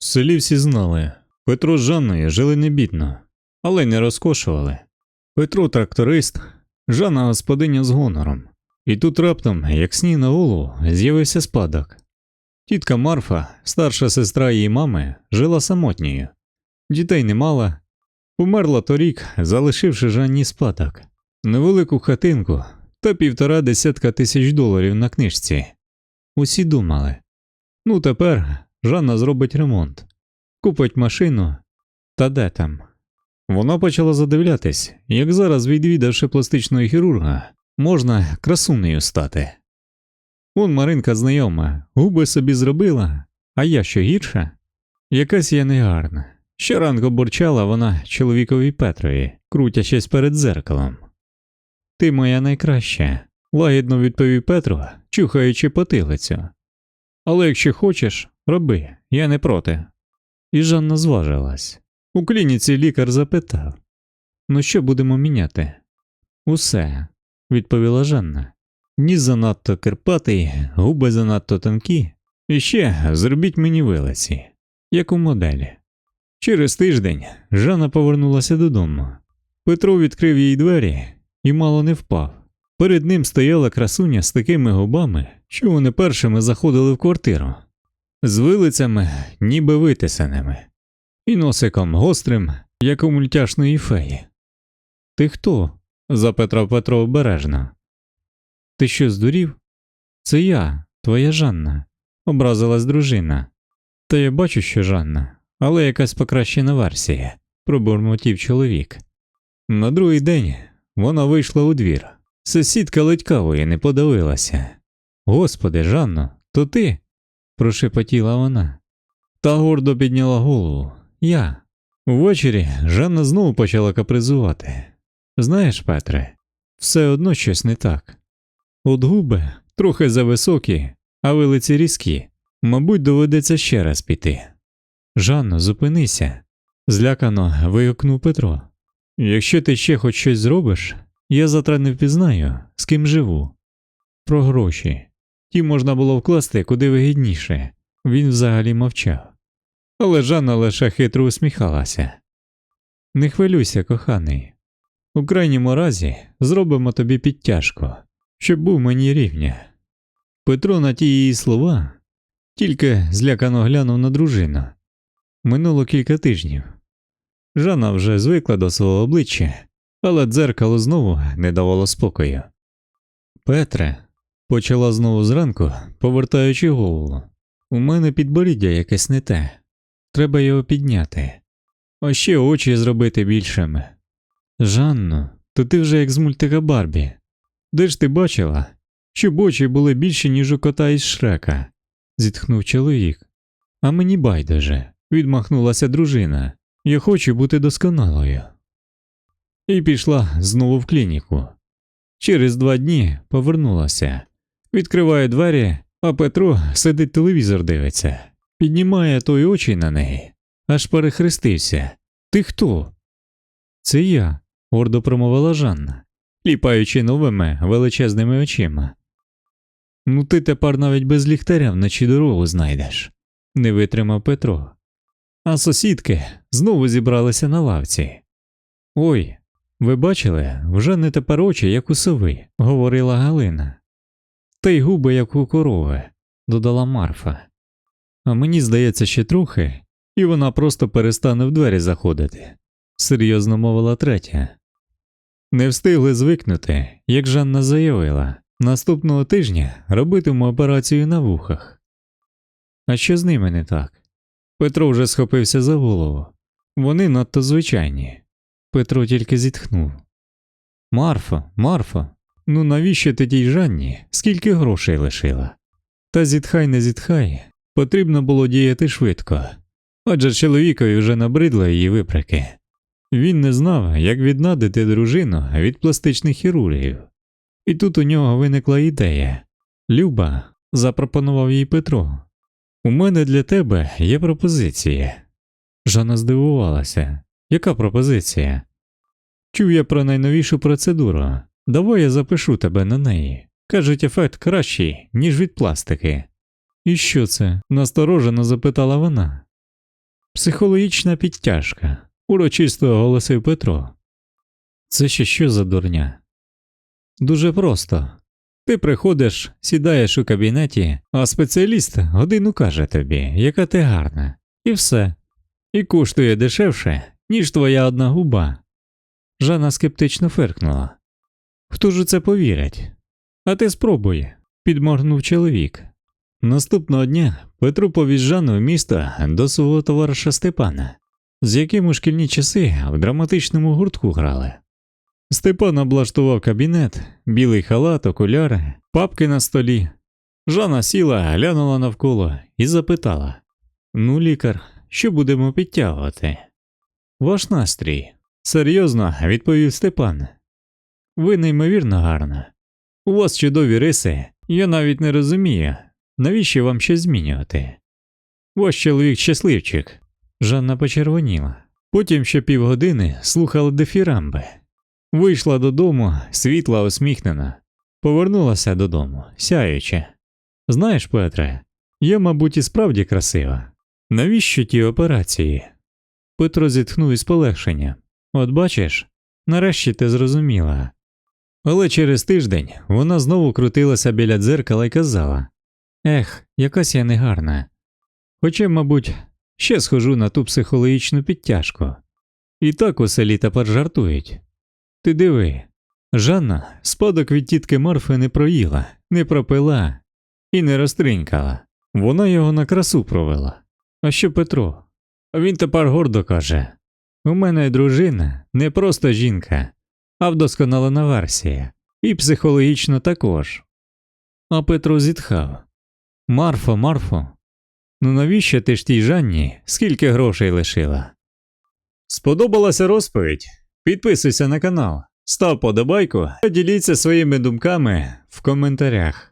В селі всі знали, Петро з Жанною жили не бідно, але не розкошували. Петро тракторист, Жанна господиня з гонором. І тут раптом, як сніг на голову, з'явився спадок. Тітка Марфа, старша сестра її мами, жила самотньою. Дітей не мала. Померла торік, залишивши Жанні спадок. Невелику хатинку та півтора десятка тисяч доларів на книжці. Усі думали. Ну тепер Жанна зробить ремонт, купить машину. Та де там? Вона почала задивлятись, як зараз, відвідавши пластичного хірурга, можна красунею стати. Он Маринка знайома, губи собі зробила, а я що гірша? Якась я негарна. Щоранку бурчала вона чоловікові Петрові, крутячись перед дзеркалом. Ти моя найкраща, лагідно відповів Петро, чухаючи потилицю. Але якщо хочеш, роби, я не проти. І Жанна зважилась. У клініці лікар запитав: Ну що будемо міняти? Усе, відповіла Жанна. Ніс занадто кирпатий, губи занадто тонкі. І ще зробіть мені вилиці, як у моделі. Через тиждень Жанна повернулася додому. Петро відкрив їй двері і мало не впав. Перед ним стояла красуня з такими губами, що вони першими заходили в квартиру, з вилицями, ніби витисаними, і носиком гострим, як у мультяшної феї. Ти хто? запитав Петро обережно. Ти що здурів? Це я, твоя Жанна, образилась дружина. Та я бачу, що Жанна, але якась покращена версія, пробурмотів чоловік. На другий день вона вийшла у двір. Сусідка ледь кавою не подавилася. Господи, Жанно, то ти? Прошепотіла вона. Та гордо підняла голову. Я. Увечері Жанна знову почала капризувати. Знаєш, Петре, все одно щось не так. От губи трохи зависокі, а вилиці різкі. Мабуть, доведеться ще раз піти. Жанно, зупинися, злякано вигукнув Петро. Якщо ти ще хоч щось зробиш, я завтра не впізнаю, з ким живу. Про гроші. Ті можна було вкласти куди вигідніше. Він взагалі мовчав. Але Жанна лише хитро усміхалася. Не хвилюйся, коханий. У крайньому разі зробимо тобі підтяжку, щоб був мені рівня. Петро на ті її слова тільки злякано глянув на дружину. Минуло кілька тижнів. Жанна вже звикла до свого обличчя, але дзеркало знову не давало спокою. Петре, почала знову зранку, повертаючи голову. У мене підборіддя якесь не те. Треба його підняти. А ще очі зробити більшими. Жанно, то ти вже як з мультика Барбі. Де ж ти бачила, щоб очі були більші, ніж у кота із шрека? зітхнув чоловік. А мені байдуже, відмахнулася дружина. Я хочу бути досконалою. І пішла знову в клініку. Через два дні повернулася, відкриває двері, а Петро сидить телевізор дивиться, піднімає той очі на неї, аж перехрестився. Ти хто? Це я, гордо промовила Жанна, ліпаючи новими величезними очима. Ну ти тепер навіть без ліхтаря вночі дорогу знайдеш, не витримав Петро. А сусідки знову зібралися на лавці. Ой, ви бачили, вже не тепер очі, як у сови, говорила Галина. Та й губи, як у корови, додала Марфа. А мені здається, ще трохи, і вона просто перестане в двері заходити, серйозно мовила третя. Не встигли звикнути, як Жанна заявила, наступного тижня робитиму операцію на вухах. А що з ними не так? Петро вже схопився за голову. Вони надто звичайні. Петро тільки зітхнув. Марфа, Марфа, ну навіщо ти тій Жанні, скільки грошей лишила? Та зітхай не зітхай, потрібно було діяти швидко, адже чоловікові вже набридло її виприки. Він не знав, як віднадити дружину від пластичних хірургів. І тут у нього виникла ідея. Люба запропонував їй Петро. У мене для тебе є пропозиція. Жанна здивувалася. Яка пропозиція? Чув я про найновішу процедуру. Давай я запишу тебе на неї. Кажуть, ефект кращий, ніж від пластики. І що це? насторожено запитала вона. Психологічна підтяжка, урочисто оголосив Петро. Це ще що за дурня? Дуже просто. Ти приходиш, сідаєш у кабінеті, а спеціаліст годину каже тобі, яка ти гарна, і все. І коштує дешевше, ніж твоя одна губа. Жанна скептично фиркнула. Хто ж у це повірить? А ти спробуй, підморгнув чоловік. Наступного дня Петро повіз Жанну в місто до свого товариша Степана, з яким у шкільні часи в драматичному гуртку грали. Степан облаштував кабінет, білий халат, окуляри, папки на столі. Жанна сіла, глянула навколо і запитала: Ну, лікар, що будемо підтягувати? Ваш настрій. Серйозно, відповів Степан. Ви неймовірно гарна. У вас чудові риси, я навіть не розумію, навіщо вам щось змінювати. Ваш чоловік щасливчик. Жанна почервоніла. Потім ще півгодини слухала дифірамби. Вийшла додому, світла усміхнена, повернулася додому, сяючи. Знаєш, Петре, я, мабуть, і справді красива. Навіщо ті операції? Петро зітхнув із полегшення. От бачиш, нарешті ти зрозуміла. Але через тиждень вона знову крутилася біля дзеркала і казала Ех, якась я негарна. Хоча, мабуть, ще схожу на ту психологічну підтяжку. І так у селі тепер жартують. Ти диви, Жанна спадок від тітки Марфи не проїла, не пропила і не розтринькала. Вона його на красу провела. А що Петро? Він тепер гордо каже У мене дружина не просто жінка, а вдосконалена версія, і психологічно також. А Петро зітхав Марфо, Марфо, ну навіщо ти ж тій Жанні скільки грошей лишила? Сподобалася розповідь? Підписуйся на канал, став подобайку та діліться своїми думками в коментарях.